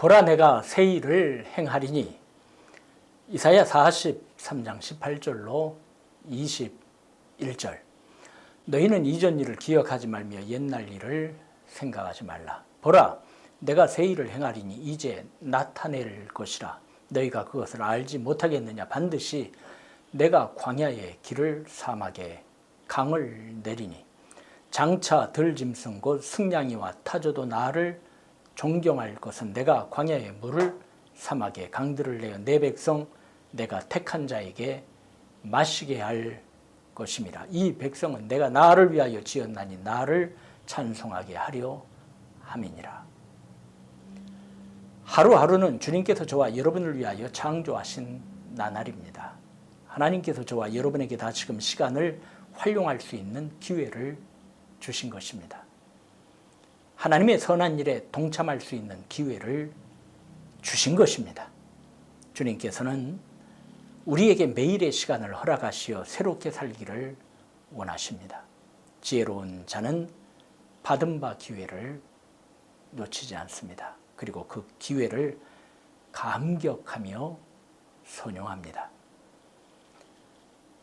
보라 내가 새 일을 행하리니. 이사야 43장 18절로 21절. 너희는 이전 일을 기억하지 말며 옛날 일을 생각하지 말라. 보라 내가 새 일을 행하리니 이제 나타낼 것이라. 너희가 그것을 알지 못하겠느냐? 반드시 내가 광야에 길을 사막에 강을 내리니. 장차 들짐승 곧 승냥이와 타조도 나를 존경할 것은 내가 광야에 물을 사막에 강들을 내어 내 백성 내가 택한 자에게 마시게 할 것임이라 이 백성은 내가 나를 위하여 지었나니 나를 찬송하게 하려 함이니라 하루하루는 주님께서 저와 여러분을 위하여 창조하신 나날입니다. 하나님께서 저와 여러분에게 다시금 시간을 활용할 수 있는 기회를 주신 것입니다. 하나님의 선한 일에 동참할 수 있는 기회를 주신 것입니다. 주님께서는 우리에게 매일의 시간을 허락하시어 새롭게 살기를 원하십니다. 지혜로운 자는 받은 바 기회를 놓치지 않습니다. 그리고 그 기회를 감격하며 선용합니다.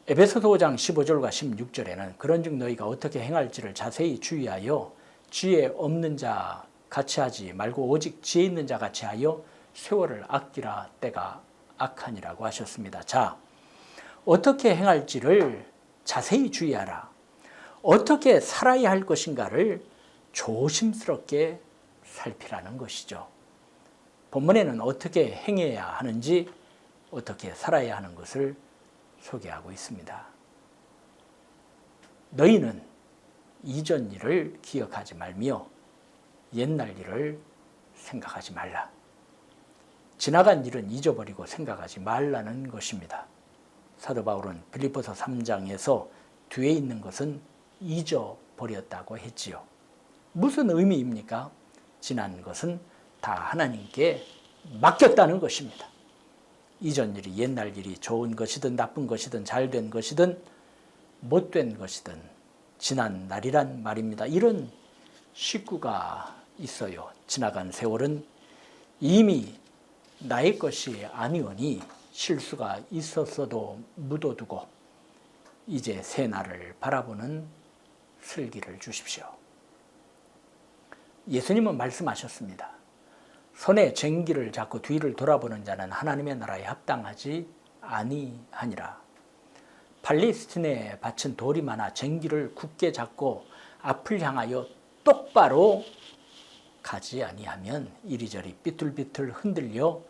에베소서 5장 15절과 16절에는 그런즉 너희가 어떻게 행할지를 자세히 주의하여 지혜 없는 자 같이 하지 말고 오직 지혜 있는 자 같이 하여 세월을 아끼라 때가 악하니라고 하셨습니다. 자, 어떻게 행할지를 자세히 주의하라. 어떻게 살아야 할 것인가를 조심스럽게 살피라는 것이죠. 본문에는 어떻게 행해야 하는지 어떻게 살아야 하는 것을 소개하고 있습니다. 너희는 이전 일을 기억하지 말며 옛날 일을 생각하지 말라. 지나간 일은 잊어버리고 생각하지 말라는 것입니다. 사도 바울은 빌립보서 3장에서 뒤에 있는 것은 잊어버렸다고 했지요. 무슨 의미입니까? 지난 것은 다 하나님께 맡겼다는 것입니다. 이전 일이 옛날 일이 좋은 것이든 나쁜 것이든 잘된 것이든 못된 것이든 지난 날이란 말입니다. 이런 식구가 있어요. 지나간 세월은 이미 나의 것이 아니오니 실수가 있었어도 묻어두고 이제 새 날을 바라보는 슬기를 주십시오. 예수님은 말씀하셨습니다. 손에 쟁기를 잡고 뒤를 돌아보는 자는 하나님의 나라에 합당하지 아니하니라. 팔레스틴에 바친 돌이 많아 쟁기를 굳게 잡고 앞을 향하여 똑바로 가지 아니하면 이리저리 삐뚤삐뚤 흔들려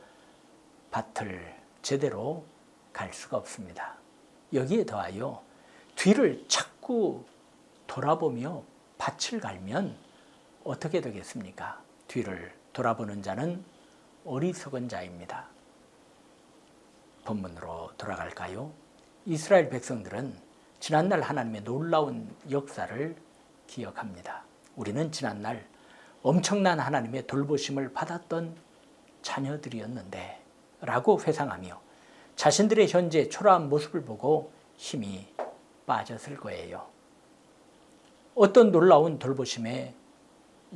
밭을 제대로 갈 수가 없습니다. 여기에 더하여 뒤를 자꾸 돌아보며 밭을 갈면 어떻게 되겠습니까? 뒤를 돌아보는 자는 어리석은 자입니다. 본문으로 돌아갈까요? 이스라엘 백성들은 지난날 하나님의 놀라운 역사를 기억합니다. 우리는 지난날 엄청난 하나님의 돌보심을 받았던 자녀들이었는데 라고 회상하며 자신들의 현재 초라한 모습을 보고 힘이 빠졌을 거예요. 어떤 놀라운 돌보심의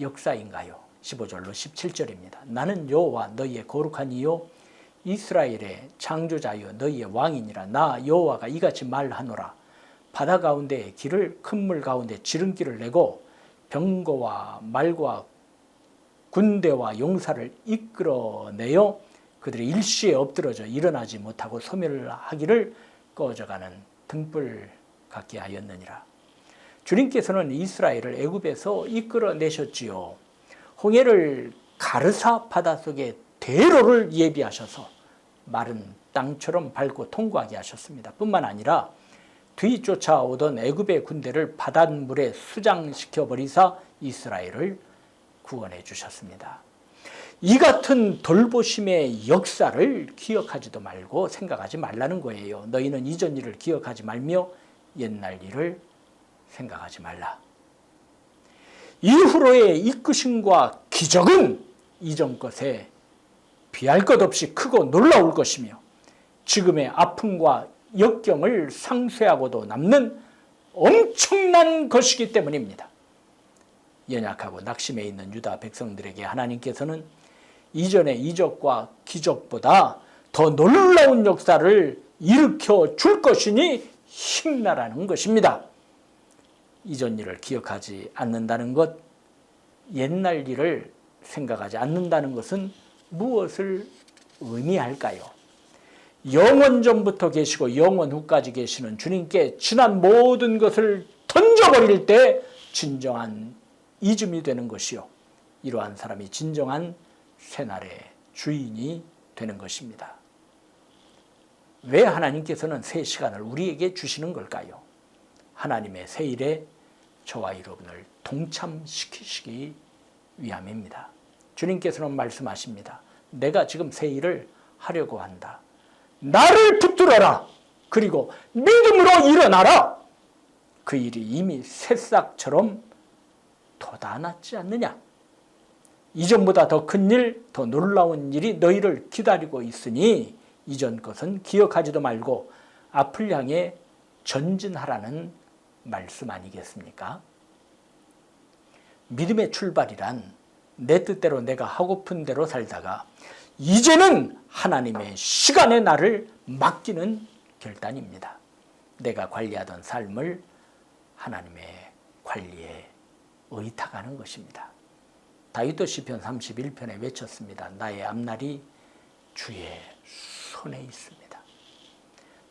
역사인가요? 15절로 17절입니다. 나는 여호와 너희의 거룩한 이요 이스라엘의 창조자여 너희의 왕이니라 나 여호와가 이같이 말하노라 바다 가운데 길을 큰 물 가운데 지름길을 내고 병거와 말과 군대와 용사를 이끌어내어 그들이 일시에 엎드러져 일어나지 못하고 소멸하기를 꺼져가는 등불 같게 하였느니라. 주님께서는 이스라엘을 애굽에서 이끌어내셨지요. 홍해를 가르사 바닷속에 대로를 예비하셔서 마른 땅처럼 밟고 통과하게 하셨습니다. 뿐만 아니라 뒤쫓아오던 애굽의 군대를 바닷물에 수장시켜 버리사 이스라엘을 구원해 주셨습니다. 이 같은 돌보심의 역사를 기억하지도 말고 생각하지 말라는 거예요. 너희는 이전 일을 기억하지 말며 옛날 일을 생각하지 말라. 이후로의 이끄심과 기적은 이전 것에 비할 것 없이 크고 놀라울 것이며 지금의 아픔과 역경을 상쇄하고도 남는 엄청난 것이기 때문입니다. 연약하고 낙심해 있는 유다 백성들에게 하나님께서는 이전의 이적과 기적보다 더 놀라운 역사를 일으켜 줄 것이니 힘나라는 것입니다. 이전 일을 기억하지 않는다는 것, 옛날 일을 생각하지 않는다는 것은 무엇을 의미할까요? 영원 전부터 계시고 영원 후까지 계시는 주님께 지난 모든 것을 던져버릴 때 진정한 이즘이 되는 것이요. 이러한 사람이 진정한 새날의 주인이 되는 것입니다. 왜 하나님께서는 새 시간을 우리에게 주시는 걸까요? 하나님의 새 일에 저와 여러분을 동참시키시기 위함입니다. 주님께서는 말씀하십니다. 내가 지금 새 일을 하려고 한다. 나를 붙들어라. 그리고 믿음으로 일어나라. 그 일이 이미 새싹처럼 돋아났지 않느냐. 이전보다 더 큰 일, 더 놀라운 일이 너희를 기다리고 있으니 이전 것은 기억하지도 말고 앞을 향해 전진하라는 말씀 아니겠습니까? 믿음의 출발이란 내 뜻대로 내가 하고픈 대로 살다가 이제는 하나님의 시간에 나를 맡기는 결단입니다. 내가 관리하던 삶을 하나님의 관리에 의탁하는 것입니다. 다윗도 시편 31편에 외쳤습니다. 나의 앞날이 주의 손에 있습니다.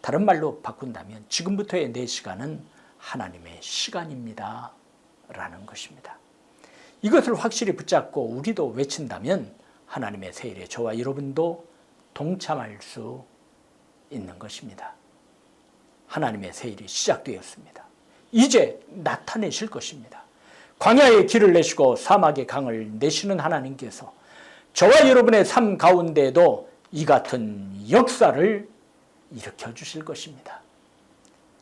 다른 말로 바꾼다면 지금부터의 내 시간은 하나님의 시간입니다. 라는 것입니다. 이것을 확실히 붙잡고 우리도 외친다면 하나님의 세일에 저와 여러분도 동참할 수 있는 것입니다. 하나님의 세일이 시작되었습니다. 이제 나타내실 것입니다. 광야의 길을 내시고 사막의 강을 내시는 하나님께서 저와 여러분의 삶 가운데에도 이 같은 역사를 일으켜 주실 것입니다.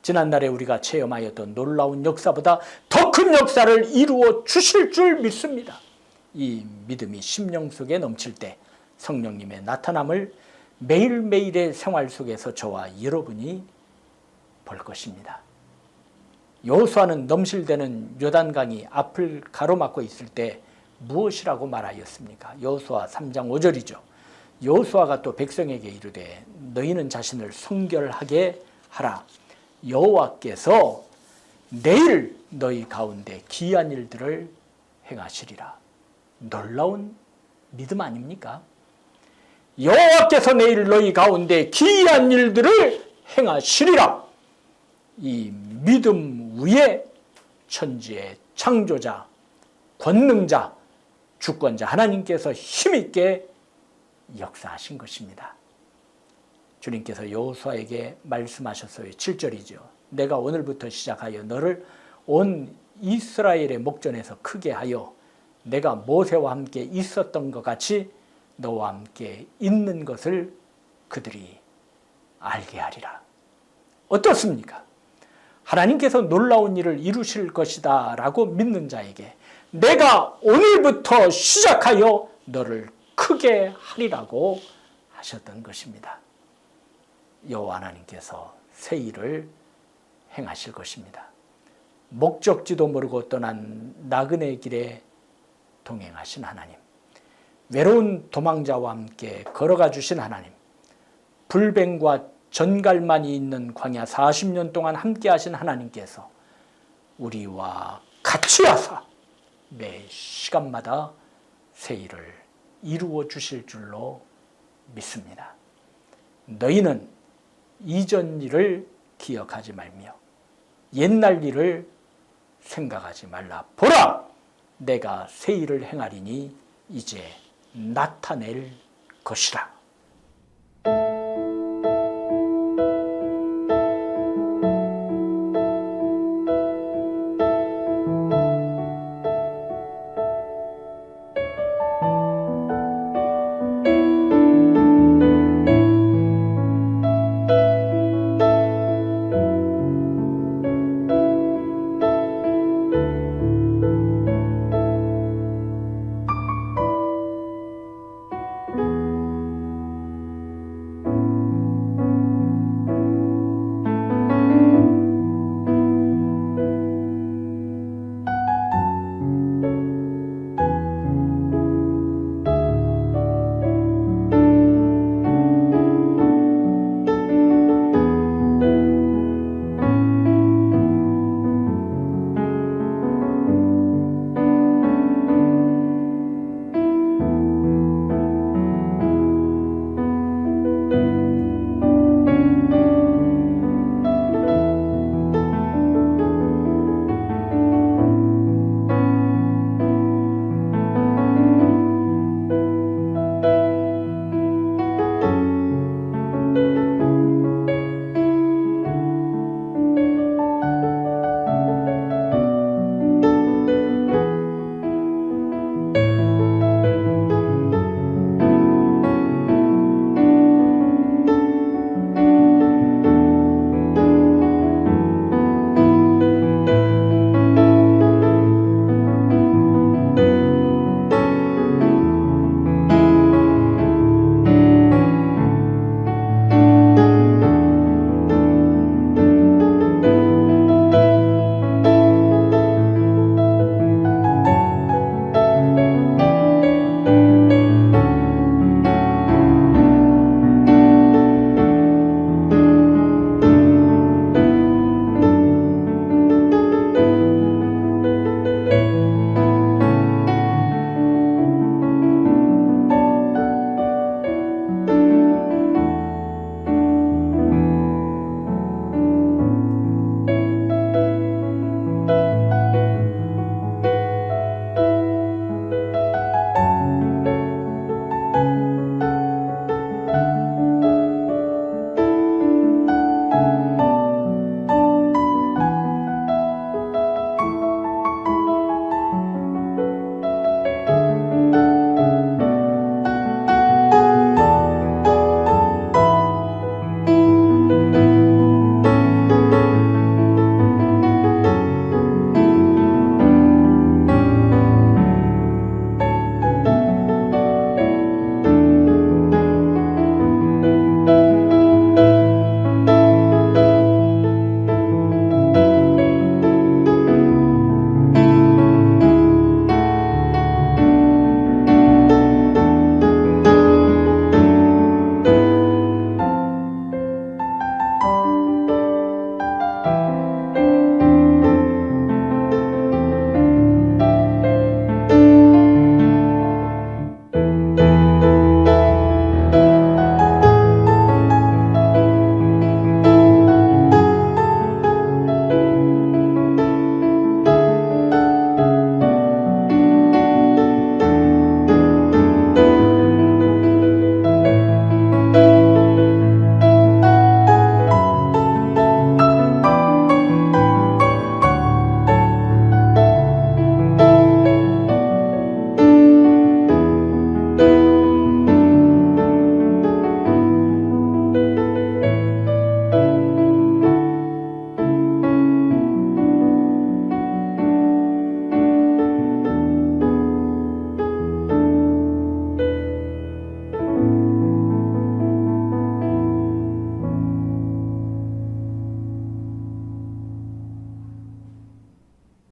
지난날에 우리가 체험하였던 놀라운 역사보다 더 큰 역사를 이루어 주실 줄 믿습니다. 이 믿음이 심령 속에 넘칠 때 성령님의 나타남을 매일매일의 생활 속에서 저와 여러분이 볼 것입니다. 여호수아는 넘실대는 요단강이 앞을 가로막고 있을 때 무엇이라고 말하였습니까? 여호수아 3장 5절이죠. 여호수아가 또 백성에게 이르되 너희는 자신을 성결하게 하라. 여호와께서 내일 너희 가운데 기이한 일들을 행하시리라. 놀라운 믿음 아닙니까? 여호와께서 내일 너희 가운데 기이한 일들을 행하시리라. 이 믿음 위에 천지의 창조자, 권능자, 주권자 하나님께서 힘있게 역사하신 것입니다. 주님께서 여호수아에게 말씀하셨어요. 7절이죠. 내가 오늘부터 시작하여 너를 온 이스라엘의 목전에서 크게 하여 내가 모세와 함께 있었던 것 같이 너와 함께 있는 것을 그들이 알게 하리라. 어떻습니까? 하나님께서 놀라운 일을 이루실 것이다 라고 믿는 자에게 내가 오늘부터 시작하여 너를 크게 하리라고 하셨던 것입니다. 여호와 하나님께서 새 일을 행하실 것입니다. 목적지도 모르고 떠난 나그네 길에 동행하신 하나님, 외로운 도망자와 함께 걸어가 주신 하나님, 불뱀과 전갈만이 있는 광야 40년 동안 함께 하신 하나님께서 우리와 같이 하사 매 시간마다 새 일을 이루어 주실 줄로 믿습니다. 너희는 이전 일을 기억하지 말며 옛날 일을 생각하지 말라. 보라! 내가 새 일을 행하리니 이제 나타낼 것이라.